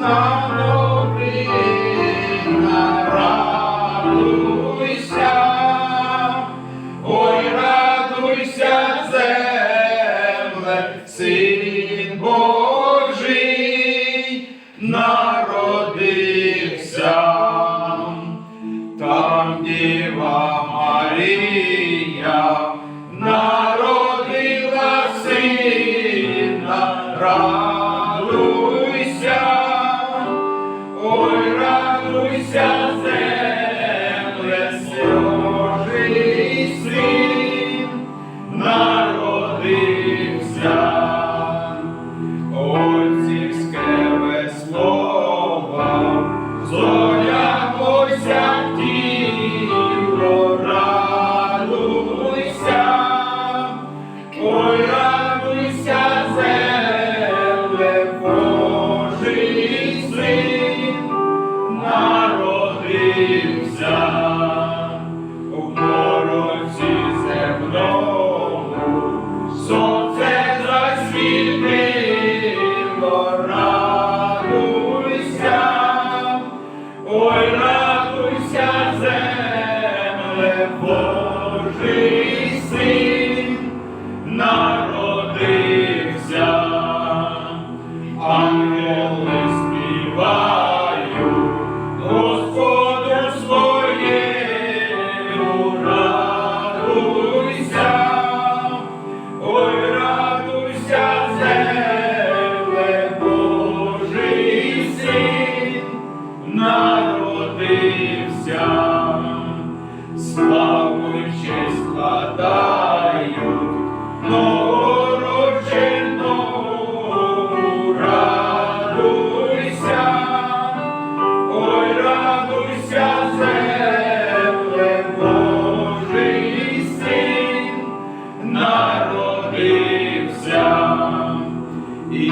на новина, радуйся, ой, радуйся, земле, син Божий народився. Там Діва Марія народила сина, народився. Отцівське веслова, зоялося тіло, радуйся, ой, земле, Божий син народився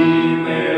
Іми.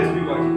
everybody.